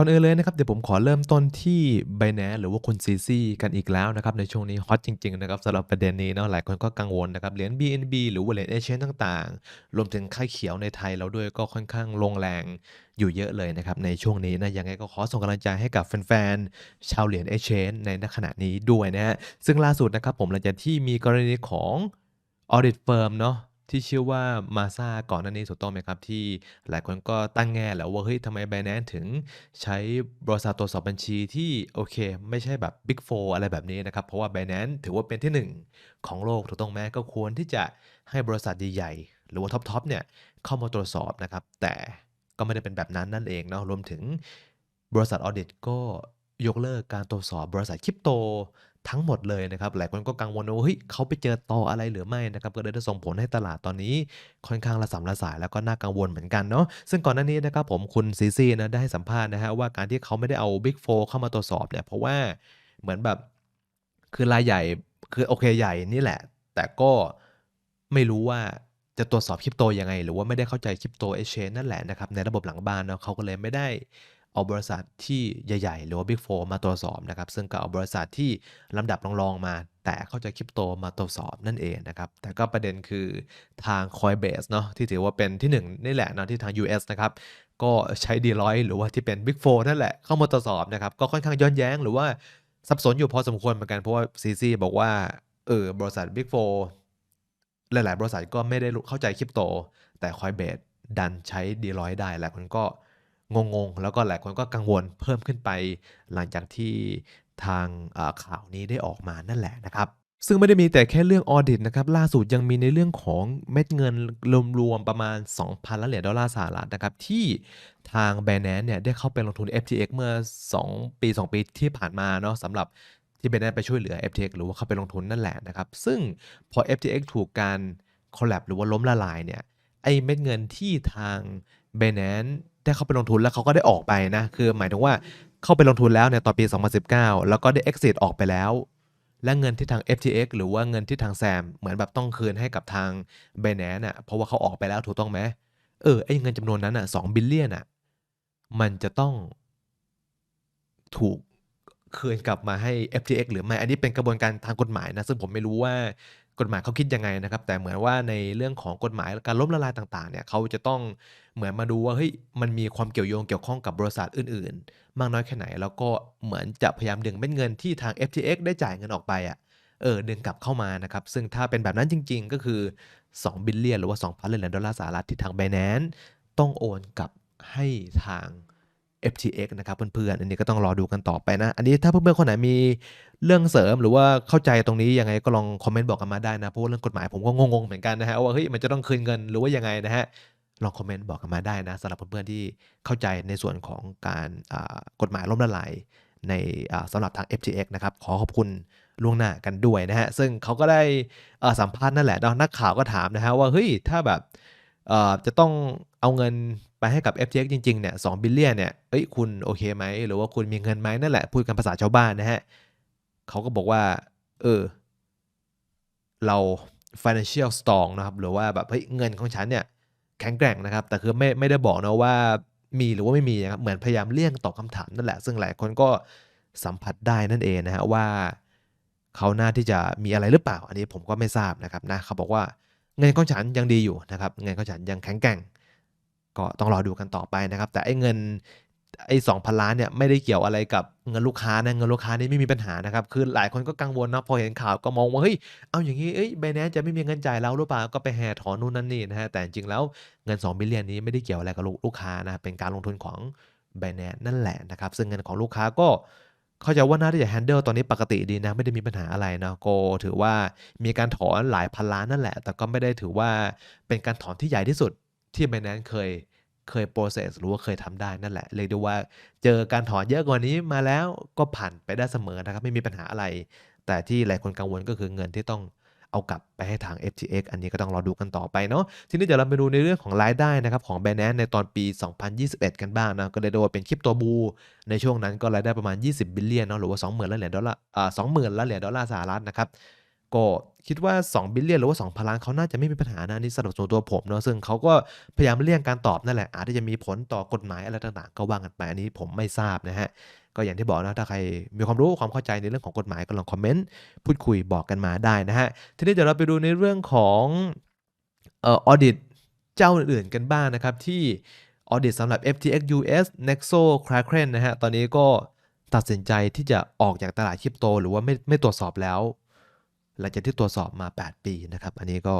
ก่อนอื่นเลยนะครับเดี๋ยวผมขอเริ่มต้นที่ Binance หรือว่าคุณ CZ กันอีกแล้วนะครับในช่วงนี้ฮอตจริงๆนะครับสำหรับประเด็นนี้เนาะหลายคนก็กังวลนะครับเหรียญ BNB หรือว่าเหรียญ Exchange ต่างๆ รวมถึงค่ายเขียวในไทยเราด้วยก็ค่อนข้างลงแรงอยู่เยอะเลยนะครับในช่วงนี้นะยังไงก็ขอส่งกำลังใจให้กับแฟนๆชาวเหรียญ Exchange ในขณะนี้ด้วยนะฮะซึ่งล่าสุดนะครับผมหลังจากที่มีกรณีของ Audit Firm เนาะ ที่เชื่อว่า Masa ก่อนหน้านี้ถูกต้องไหมครับ ที่หลายคนก็ตั้งแง่แล้วว่าเฮ้ยทำไม Binance ถึงใช้บริษัทตรวจสอบบัญชีที่โอเค ไม่ใช่แบบ Big 4 อะไรแบบนี้นะครับ เพราะว่า Binance ถือว่าเป็นที่ 1 ของโลกถูกต้องไหมก็ควรที่จะให้บริษัทใหญ่ๆหรือว่าท็อปๆเนี่ยเข้ามาตรวจสอบนะครับ แต่ก็ไม่ได้เป็นแบบนั้นนั่นเองเนาะรวมถึงบริษัทออเดตก็ยกเลิกการตรวจสอบบริษัทคริปโต ทั้งหมดเลยนะครับ หลายคนก็กังวลว่าเฮ้ยเขาไปเจอต่ออะไรหรือไม่นะครับ ก็เลยได้ส่งผลให้ตลาดตอนนี้ค่อนข้างระสำระสายแล้วก็น่ากังวลเหมือนกันเนาะ ซึ่งก่อนหน้านี้นะครับผมคุณซีซีนะได้ให้สัมภาษณ์นะฮะว่าการที่เขาไม่ได้เอา Big 4เข้ามาตรวจสอบเนี่ยเพราะว่าเหมือนแบบคือรายใหญ่คือโอเคใหญ่นี่แหละ แต่ก็ไม่รู้ว่าจะตรวจสอบคริปโตยังไง หรือว่าไม่ได้เข้าใจคริปโตเอเชนนั่นแหละนะครับในระบบหลังบ้านเนาะเขาก็เลยไม่ได้ เอาบริษัทที่ใหญ่ๆ หรือว่า Big 4มาตรวจสอบนะครับ ซึ่งก็เอาบริษัทที่ลำดับรองๆมา แต่เข้าใจคริปโตมาตรวจสอบนั่นเองนะครับ แต่ก็ประเด็นคือทาง Coinbase เนาะที่ถือว่าเป็นที่1นี่แหละนะที่ทาง US นะครับก็ใช้ Deloitte หรือว่าที่เป็น Big 4นั่นแหละเข้ามาตรวจสอบนะครับ ก็ค่อนข้างย้อนแย้งหรือว่าสับสนอยู่พอสมควรเหมือนกันเพราะว่า CC บอกว่าเออบริษัท Big 4หลายๆ บริษัทก็ไม่ได้เข้าใจคริปโต แต่ Coinbase ดันใช้ Deloitte ได้หลายคนก็ งงๆ แล้วก็หลายคนก็กังวลเพิ่มขึ้นไป หลังจากที่ทางข่าวนี้ได้ออกมานั่นแหละนะครับซึ่งไม่ได้มีแต่แค่เรื่องออดิตนะครับ ล่าสุดยังมีในเรื่องของเม็ดเงินรวมๆประมาณ 2,000ล้านเหรียญดอลลาร์สหรัฐนะครับ ที่ทาง Binance เนี่ยได้เข้าไปลงทุน FTX เมื่อ 2 ปี 2 ปีที่ผ่านมาเนาะสำหรับที่ Binance ไปช่วยเหลือ FTX หรือว่าเข้าไปลงทุนนั่นแหละนะครับ ซึ่งพอ FTX ถูกการ collapse หรือว่าล้มละลายเนี่ยไอ้เม็ดเงินที่ทาง Binance ได้เข้าไปลงทุนแล้วเขาก็ได้ออกไปนะ คือหมายถึงว่าเข้าไปลงทุนแล้วเนี่ยตอนปี 2019 แล้วก็ได้ exit ออกไปแล้ว และเงินที่ทาง FTX หรือว่าเงินที่ทางแซมเหมือนแบบต้องคืนให้กับทาง b i n a n c e อะเพราะว่าเขาออกไปแล้วถูกต้องไหมเออไอ้เงินจำนวนนั้นอะ2บิลเลียนอะมันจะต้องถูกคืนกลับมาให้ FTX หรือไม่ อันนี้เป็นกระบวนการทางกฎหมายนะ ซึ่งผมไม่รู้ว่า กฎหมายเขาคิดยังไงนะครับ แต่เหมือนว่าในเรื่องของกฎหมายการล้มละลายต่างๆเนี่ยเขาจะต้องเหมือนมาดูว่าเฮ้ยมันมีความเกี่ยวโยงเกี่ยวข้องกับบริษัทอื่น ๆ มากน้อยแค่ไหน แล้วก็เหมือนจะพยายามดึงเม็ดเงินที่ทาง FTX ได้จ่ายเงินออกไปอะเออดึงกลับเข้ามานะครับ ซึ่งถ้าเป็นแบบนั้นจริง ๆ ก็คือ 2 บิลเลียนหรือว่า2พันเหรียญดอลลาร์สหรัฐที่ทาง Binance ต้องโอนกลับให้ทาง FTX นะครับเพื่อนๆ อันนี้ก็ต้องรอดูกันต่อไปนะ อันนี้ถ้าเพื่อนๆ คนไหนมีเรื่องเสริมหรือว่าเข้าใจตรงนี้ยังไงก็ลองคอมเมนต์บอกกันมาได้นะ เพราะเรื่องกฎหมายผมก็งงๆ เหมือนกันนะฮะว่าเฮ้ยมันจะต้องคืนเงินหรือว่ายังไงนะฮะลองคอมเมนต์บอกกันมาได้นะสำหรับเพื่อนๆ ที่เข้าใจในส่วนของการกฎหมายล้มละลายในสำหรับทาง FTX นะครับขอขอบคุณล่วงหน้ากันด้วยนะฮะซึ่งเขาก็ได้สัมภาษณ์นั่นแหละนักข่าวก็ถามนะฮะว่าเฮ้ยถ้าแบบจะต้องเอาเงิน ไปให้กับ FTX จริงๆเนี่ย2บิลเลียนเนี่ยเอ้ยคุณโอเคไหม หรือว่าคุณมีเงินไหมนั่นแหละ พูดกันภาษาชาวบ้านนะฮะเขาก็บอกว่า เออ เรา financial strong นะครับ หรือว่าแบบเฮ้ยเงินของฉันเนี่ยแข็งแกร่งนะครับ แต่คือไม่ไม่ได้บอกนะว่ามีหรือว่าไม่มีนะครับ เหมือนพยายามเลี่ยงตอบคำถามนั่นแหละ ซึ่งหลายคนก็สัมผัสได้นั่นเองนะฮะว่าเขาน่าที่จะมีอะไรหรือเปล่า อันนี้ผมก็ไม่ทราบนะครับนะเขาบอกว่าเงินของฉันยังดีอยู่นะครับ เงินของฉันยังแข็งแกร่ง ก็ต้องรอดูกันต่อไปนะครับ แต่ไอ้เงินไอ้สองพันล้านเนี่ยไม่ได้เกี่ยวอะไรกับเงินลูกค้านะเงินลูกค้านี่ไม่มีปัญหานะครับ คือหลายคนก็กังวลนะพอเห็นข่าวก็มองว่าเฮ้ยเอาอย่างนี้เอ้ยไบแนนจะไม่มีเงินจ่ายเราหรือเปล่าก็ไปแห่ถอนนู่นนั่นนี่นะฮะแต่จริงแล้วเงิน2บิลเลียนนี้ไม่ได้เกี่ยวอะไรกับลูกค้านะเป็นการลงทุนของไบแนนนั่นแหละนะครับ ซึ่งเงินของลูกค้าก็เข้าใจว่าน่าจะแฮนเดิลตอนนี้ปกติดีนะ ไม่ได้มีปัญหาอะไรนะโกถือว่ามีการถอนหลายพันล้านนั่นแหละ แต่ก็ไม่ได้ถือว่าเป็นการถอนที่ใหญ่ที่สุด ที่ไบแนนเคยเคย process หรือว่าเคยทำได้นั่นแหละ เลยดูว่าเจอการถอนเยอะกว่านี้มาแล้วก็ผ่านไปได้เสมอนะครับ ไม่มีปัญหาอะไร แต่ที่หลายคนกังวลก็คือเงินที่ต้องเอากลับไปให้ทาง FTX อันนี้ก็ต้องรอดูกันต่อไปเนาะ ทีนี้เดี๋ยวเราไปดูในเรื่องของรายได้นะครับของ Binance ในตอนปี 2021 กันบ้างนะ ก็เลยดูว่าเป็นคริปโตบู ในช่วงนั้นก็รายได้ประมาณ 20 บิลเลียนเนาะ หรือว่า 20,000ล้านเหรียญดอลลาร์อ่า20,000ล้านเหรียญดอลลาร์สหรัฐนะครับ ก็คิดว่า2 Billion หรือว่า2,000ล้านเขาน่าจะไม่มีปัญหานะนนี้สำหรับส่วนตัวผมเนาะซึ่งเขาก็พยายามเลี่ยงการตอบนั่นแหละ อาจที่จะมีผลต่อกฎหมายอะไรต่างๆ ก็ว่ากันไปอันนี้ผมไม่ทราบนะครับก็อย่างที่บอกนะถ้าใครมีความรู้ความเข้าใจในเรื่องของกฎหมายก็ลองคอมเมนต์พูดคุยบอกกันมาได้นะครับทีนี้เดี๋ยวเราไปดูในเรื่องของเอ่อออดิตเจ้าอื่นๆกันบ้างนะครับที่ออดิตสำหรับ FTX US Nexo Kraken นะครับตอนนี้ก็ตัดสินใจที่จะออกจากตลาด Crypto หรือว่าไม่ไม่ตรวจสอบแล้ว หลังจากที่ตรวจสอบมา 8 ปีนะครับ อันนี้ก็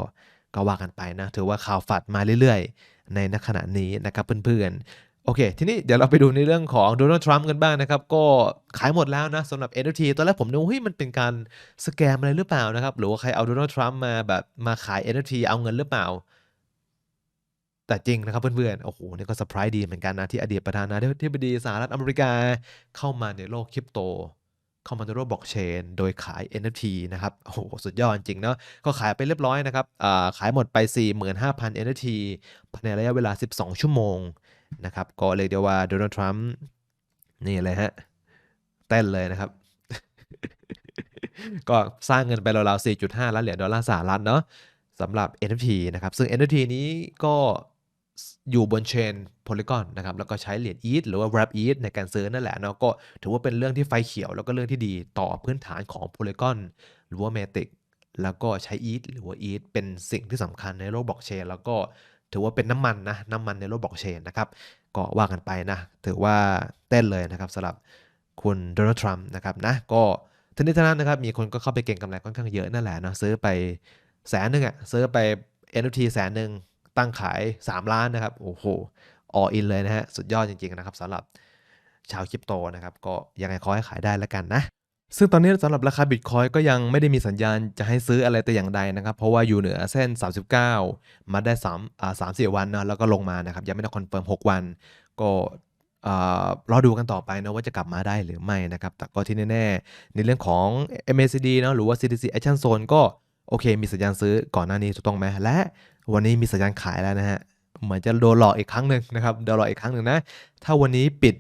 ก็ว่ากันไปนะ ถือว่าข่าวฝัดมาเรื่อยๆ ในณขณะนี้นะครับเพื่อนๆ โอเค ทีนี้เดี๋ยวเราไปดูในเรื่องของโดนัลด์ทรัมป์กันบ้างนะครับ ก็ขายหมดแล้วนะสำหรับ NFT ตอนแรกผมนึกว่าเฮ้ยมันเป็นการสแกมอะไรหรือเปล่านะครับ หรือว่าใครเอาโดนัลด์ทรัมป์มาแบบมาขาย NFT เอาเงินหรือเปล่าแต่จริงนะครับเพื่อนๆ โอ้โฮนี่ก็เซอร์ไพรส์ดีเหมือนกันนะ ที่อดีตประธานาธิบดีสหรัฐอเมริกาเข้ามาในโลก Crypto เข้ามาในโล ก Blockchain โดยขาย NFT นะครับ โอ้โฮสุดยอดจริงเนาะ ก็ขายไปเรียบร้อยนะครับขายหมดไป 45,000 NFT ภายในระยะเวลา 12 ชั่วโมงนะครับ ก็เรียกได้ว่าโดนัลด์ทรัมป์นี่เลยครับเต้นเลยนะครับ ก็สร้างเงินไปราวๆ4.5 ล้านเหรียญดอลลาร์สหรัฐเนาะสำหรับ NFT นะครับ ซึ่ง NFT นี้ก็ อยู่บน Chain Polygon นะครับแล้วก็ใช้เหรียญ ETH หรือว่า Wrap ETH ในการซื้อนั่นแหละเนาะก็ถือว่าเป็นเรื่องที่ไฟเขียว แล้วก็เรื่องที่ดีต่อพื้นฐานของ Polygon หรือว่า Matic แล้วก็ใช้ ETH หรือว่า ETH เป็นสิ่งที่สำคัญในโลก Blockchain แล้วก็ถือว่าเป็นน้ำมันนะน้ำมันในโลก Blockchain นะครับก็ว่ากันไปนะ ถือว่าเต้นเลยนะครับสำหรับคุณโดนัลด์ทรัมป์นะครับนะก็ทั้งนี้ทั้งนั้นนะครับมีคนก็เข้าไปเก็งกำไรค่อนข้างเยอะนั่นแหละเนาะซื้อไป100,000อะซื้อไป NFT 100,000 ตั้งขาย3,000,000นะครับ โอ้โฮ all in เลยนะครับสุดยอดจริงๆนะครับสำหรับชาว Crypto นะครับ ก็ยังไงขอให้ขายได้แล้วกันนะ ซึ่งตอนนี้สำหรับราคาบิตคอยก็ยังไม่ได้มีสัญญาณจะให้ซื้ออะไรแต่อย่างใดนะครับ เพราะว่าอยู่เหนือเส้น 39 มาได้3อ่า3-4วันเนาะแล้วก็ลงมานะครับ ยังไม่ได้คอนเฟิร์ม 6 วัน ก็อ่ารอดูกันต่อไปนะว่าจะกลับมาได้หรือไม่นะครับ แต่ก็ที่แน่ๆ ในเรื่องของ MACD เนาะหรือว่า CTC Action Zone ก็โอเค มีสัญญาณซื้อก่อนหน้านี้ถูกต้องไหมและ วันนี้มีสัญญาณขายแล้วนะครับเหมือนจะโดนหลอกอีกครั้งหนึ่งนะครับโดนหลอกอีกครั้งหนึ่งนะถ้าวันนี้ปิด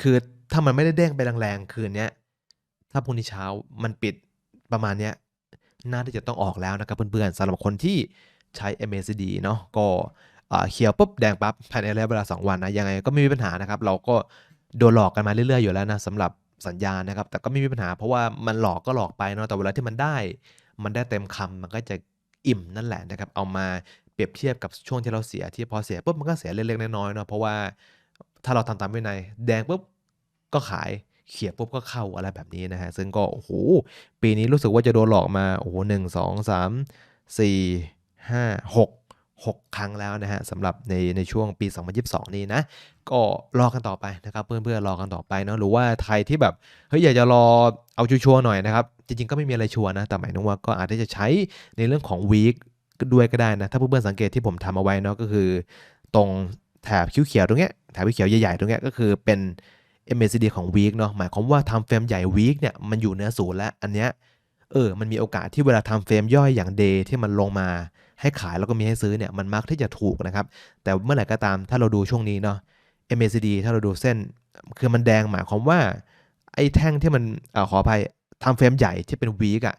คือถ้ามันไม่ได้เด้งไปแรงๆคืนนี้ถ้าพรุ่งนี้เช้ามันปิดประมาณเนี้ยน่าที่จะต้องออกแล้วนะครับเพื่อนๆสำหรับคนที่ใช้ MACD เนาะก็เขียวปุ๊บแดงปั๊บภายในระยะเวลา 2 วันนะยังไงก็ไม่มีปัญหานะครับ เราก็โดนหลอกกันมาเรื่อยๆอยู่แล้วนะสำหรับสัญญาณนะครับ แต่ก็ไม่มีปัญหาเพราะว่ามันหลอกก็หลอกไปเนาะแต่เวลาที่มันได้ มันได้เต็มคำมันก็จะ อิ่มนั่นแหละนะครับเอามาเปรียบเทียบกับช่วงที่เราเสียที่พอเสียปุ๊บมันก็เสียเล็กๆน้อยๆเนาะเพราะว่าถ้าเราทำตามวินัยแดงปุ๊บก็ขายเขียวปุ๊บก็เข้าอะไรแบบนี้นะครับซึ่งก็โอ้โฮปีนี้รู้สึกว่าจะโดนหลอกมาโอ้โฮ1 2 3 4 5 6 6ครั้งแล้วนะครับสำหรับในในช่วงปี 2022 นี้นะ ก็รอกันต่อไปนะครับ เพื่อนๆรอกันต่อไปเนาะหรือว่าใครที่แบบเฮ้ยอยากจะรอเอาชัวร์หน่อยนะครับ จริงๆ ก็ไม่มีอะไรชัวร์นะ แต่หมายถึงว่าก็อาจจะใช้ในเรื่องของ Week ด้วยก็ได้นะ ถ้าเพื่อนๆสังเกตที่ผมทำเอาไว้เนาะก็คือ ตรงแถบเขียวตรงเนี้ยแถบเขียวใหญ่ๆตรงเนี้ยก็คือเป็น MACD ของ Week เนาะหมายความว่า Time Frame ใหญ่ Week เนี่ยมันอยู่เหนือศูนย์แล้วอันเนี้ยเออ มันมีโอกาสที่เวลา Time Frame ย่อยอย่าง Day ที่มันลงมาให้ขายแล้วก็มีให้ซื้อเนี่ยมันมักที่จะถูกนะครับ แต่เมื่อไหร่ก็ตามถ้าเราดูช่วงนี้เนาะ MACD ถ้าเราดูเส้น คือมันแดงหมายความว่าไอ้แท่งที่มันอขออภัย Time Frame ใหญ่ที่เป็น Week อะ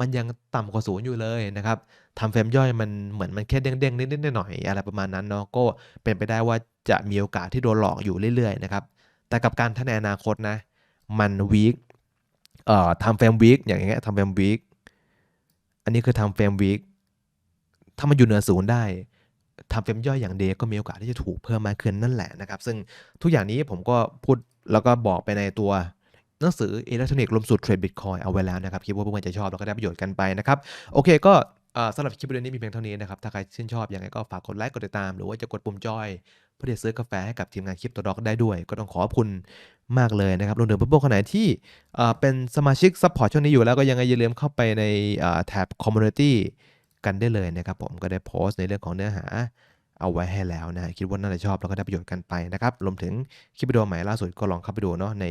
มันยังต่ำกว่าศูนย์อยู่เลยนะครับ Time Frame ย่อยมันเหมือนมันแค่เด้งๆนิดๆหน่อยๆอะไรประมาณนั้นเนาะก็เป็นไปได้ว่าจะมีโอกาสที่โดนหลอกอยู่เรื่อยๆนะครับแต่กับการถ้าในอนาคตนะมัน Week เอ่อ Time Frame Week อย่างเงี้ย Time Frame Week อันนี้คือ Time Frame Week ถ้ามันอยู่เหนือศูนย์ได้ Time Frame ย่อยอย่าง Day ก็มีโอกาสที่จะถูกเพิ่มมากขึ้นนั่นแหละนะครับ ซึ่งทุกอย่างนี้ผมก็พูดแล้วก็บอกไปในตัว หนังสืออิเล็กทรอนิกส์รวมสูตรเทรดบิตคอยเอาไว้แล้วนะครับ คิดว่าเพื่อนๆจะชอบแล้วก็ได้ประโยชน์กันไปนะครับ โอเคก็สำหรับคลิปวิดีโอนี้มีเพียงเท่านี้นะครับ ถ้าใครชื่นชอบยังไงก็ฝากกดไลค์กดติดตาม หรือว่าจะกดปุ่มจอย เพื่อจะซื้อกาแฟให้กับทีมงาน CryptoDoc ได้ด้วย ก็ต้องขอบคุณมากเลยนะครับรวมถึงเพื่อนๆคนไหนที่เป็นสมาชิกซัปพอร์ตช่องนี้อยู่แล้วก็ยังไงอย่าลืมเข้าไปในแท็บคอมมิวนิตี้กันได้เลยนะครับผมก็ได้โพสต์ในเรื่องของเนื้อหาเอาไว้ให้แล้วนะคิดว่าน่าจะชอบแล้วก็ได้ประโยชน์กันไปนะครับรวมถึงคลิปวิดีโอใหม่ล่าสุดก็ลองเข้าไปดูเนาะใน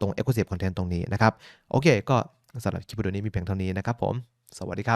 ตรง Exclusive Content ตรงนี้นะครับ โอเค ก็สำหรับคลิปวิดีโอนี้มีเพียงเท่านี้นะครับผม สวัสดีครับ